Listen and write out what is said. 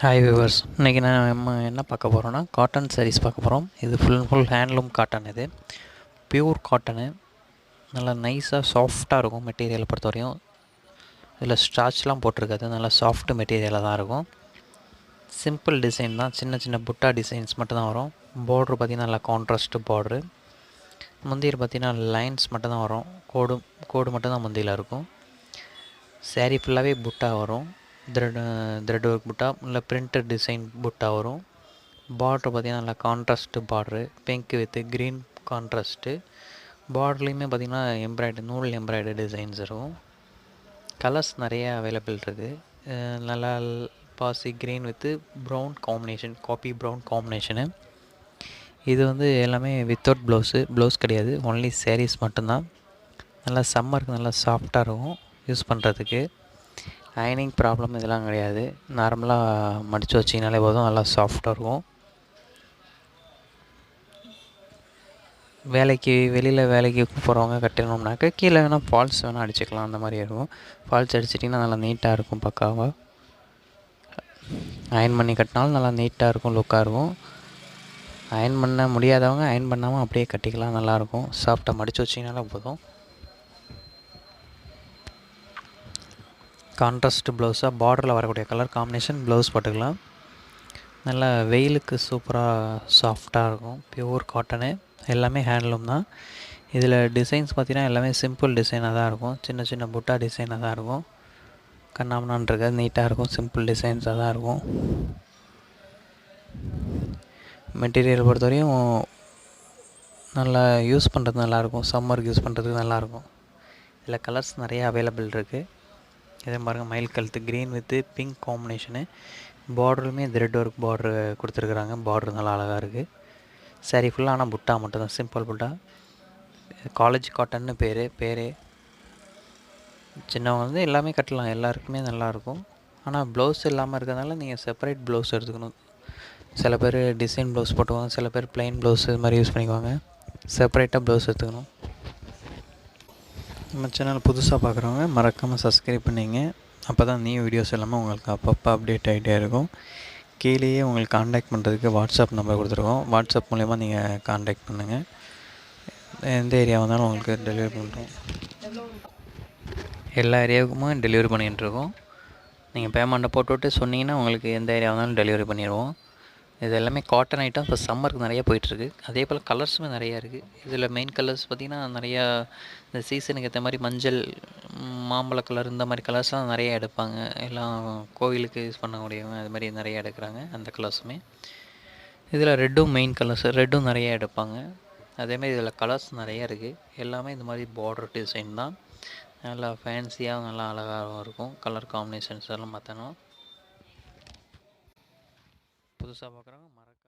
Hi viewers இன்றைக்கி நம்ம என்ன பார்க்க போகிறோன்னா காட்டன் சாரீஸ் பார்க்க போகிறோம் இது full and full handloom cotton இது. பியூர் காட்டனு நல்லா நைஸாக சாஃப்டாக இருக்கும் மெட்டீரியலை பொறுத்த வரையும் இதில் ஸ்டார்ச்லாம் போட்டிருக்காது. நல்லா சாஃப்ட் மெட்டீரியலாக தான் இருக்கும். சிம்பிள் டிசைன் தான். சின்ன சின்ன புட்டா டிசைன்ஸ் மட்டும்தான் வரும். பார்ட்ரு பார்த்திங்கன்னா நல்லா கான்ட்ராஸ்ட்டு பார்ட்ரு முந்தியில் பார்த்திங்கன்னா லைன்ஸ் மட்டும்தான் வரும். கோடு கோடு மட்டும் தான் முந்தியில் இருக்கும். சேரீ ஃபுல்லாகவே புட்டா வரும். த்ரெட் த்ரெட் ஒர்க் புட்டா இல்லை பிரிண்டட் டிசைன் புட்டா வரும். பார்ட்ரு பார்த்திங்கன்னா நல்லா contrast border pink with green contrast பார்டர்லேயுமே பார்த்திங்கன்னா எம்ப்ராய்டு நூல் எம்ப்ராய்டு டிசைன்ஸ் இருக்கும் கலர்ஸ் நிறைய அவைலபிள் இருக்குது நல்லா பாசி green with brown combination coffee brown combination இது வந்து எல்லாமே வித்தவுட் ப்ளவுஸு ப்ளவுஸ் கிடையாது. ஒன்லி சேரீஸ் மட்டும்தான். நல்லா சம்மருக்கு நல்லா சாஃப்டாக இருக்கும் யூஸ் பண்ணுறதுக்கு அயனிங் ப்ராப்ளம் இதெல்லாம் கிடையாது. நார்மலாக மடித்து வச்சிங்கனாலே போதும். நல்லா சாஃப்டாக இருக்கும். வேலைக்கு வெளியில் வேலைக்கு போகிறவங்க கட்டணும்னாக்க கீழே வேணால் ஃபால்ஸ் வேணால் அடிச்சுக்கலாம். அந்த மாதிரி இருக்கும். ஃபால்ஸ் அடிச்சிட்டிங்கன்னா நல்லா நீட்டாக இருக்கும் பக்காவாக அயன் பண்ணி கட்டினாலும் நல்லா நீட்டாக இருக்கும் லுக்காக இருக்கும். அயன் பண்ண முடியாதவங்க அயன் பண்ணாமல் அப்படியே கட்டிக்கலாம். நல்லாயிருக்கும் சாஃப்டாக மடித்து வச்சிங்கனாலே போதும். கான்ட்ராஸ்ட் ப்ளவுஸாக பார்டரில் வரக்கூடிய கலர் காம்பினேஷன் ப்ளவுஸ் போட்டுக்கலாம். நல்லா வெயிலுக்கு சூப்பராக சாஃப்டாக இருக்கும். பியூர் காட்டனு எல்லாமே ஹேண்ட்லூம் தான். இதில் டிசைன்ஸ் பார்த்திங்கன்னா எல்லாமே சிம்பிள் டிசைனாக தான் இருக்கும். சின்ன சின்ன புட்டா டிசைனாக தான் இருக்கும். கண்ணாமண்ணான் நீட்டாக இருக்கும். சிம்பிள் டிசைன்ஸாக தான் இருக்கும். மெட்டீரியல் பொறுத்தவரையும் நல்லா யூஸ் பண்ணுறது நல்லாயிருக்கும் சம்மருக்கு யூஸ் பண்ணுறதுக்கு நல்லாயிருக்கும் இதில் கலர்ஸ் நிறையா அவைலபிள் இருக்குது இதே பாருங்கள் மயில் கழுத்து க்ரீன் வித்து பிங்க் காம்பினேஷனு பார்டருமே த்ரெட் ஒர்க் பார்டரு கொடுத்துருக்குறாங்க. பார்டர் நல்லா அழகாக இருக்குது சரி ஃபுல்லாக ஆனால் புட்டா மட்டும்தான் சிம்பிள் புட்டா. காலேஜ் காட்டன்னு பேர் பேர். சின்னவங்க வந்து எல்லாமே கட்டலாம் எல்லாருக்குமே நல்லாயிருக்கும் ஆனால் ப்ளவுஸ் இல்லாமல் இருக்கிறதுனால நீங்கள் செப்பரேட் ப்ளவுஸ் எடுத்துக்கணும். சில பேர் டிசைன் ப்ளவுஸ் போட்டுவாங்க சில பேர் ப்ளைன் ப்ளவுஸ் இது மாதிரி யூஸ் பண்ணிக்குவாங்க. செப்பரேட்டாக ப்ளவுஸ் எடுத்துக்கணும். நம்ம சேனல் புதுசாக பார்க்குறவங்க மறக்காமல் சப்ஸ்கிரைப் பண்ணிங்க. அப்போ தான் நியூ வீடியோஸ் எல்லாமே உங்களுக்கு அப்பப்போ அப்டேட் ஆகிட்டே இருக்கும். கீழேயே உங்களுக்கு காண்டாக்ட் பண்ணுறதுக்கு வாட்ஸ்அப் நம்பர் கொடுத்துருக்கோம். வாட்ஸ்அப் மூலயமா நீங்கள் காண்டாக்ட் பண்ணுங்கள் எந்த ஏரியா வந்தாலும் உங்களுக்கு டெலிவரி பண்ணுறோம் எல்லா ஏரியாவுக்குமே டெலிவரி பண்ணிகிட்டு இருக்கோம். நீங்கள் பேமெண்ட்டை போட்டுவிட்டு சொன்னீங்கன்னா உங்களுக்கு எந்த ஏரியா வந்தாலும் டெலிவரி பண்ணிடுவோம். இது எல்லாமே காட்டன் ஐட்டம் இப்போ சம்மருக்கு நிறையா போயிட்டுருக்கு. அதே போல் கலர்ஸுமே நிறையா இருக்குது இதில் மெயின் கலர்ஸ் பார்த்திங்கன்னா நிறையா இந்த சீசனுக்கு ஏற்ற மாதிரி மஞ்சள் மாம்பழ கலர் இந்த மாதிரி கலர்ஸ்லாம் நிறையா எடுப்பாங்க. எல்லாம் கோவிலுக்கு யூஸ் பண்ணக்கூடியவங்க அது மாதிரி நிறையா எடுக்கிறாங்க அந்த கலர்ஸுமே இதில் ரெட்டும் மெயின் கலர்ஸ் ரெட்டும் நிறையா எடுப்பாங்க. அதேமாதிரி இதில் கலர்ஸ் நிறைய இருக்குது எல்லாமே இந்த மாதிரி பார்டர் டிசைன் தான். நல்லா ஃபேன்சியாக நல்லா அழகாகவும் இருக்கும். கலர் காம்பினேஷன்ஸ் எல்லாம் பார்த்தோன்னா புதுசாக பார்க்குறவங்க மறக்க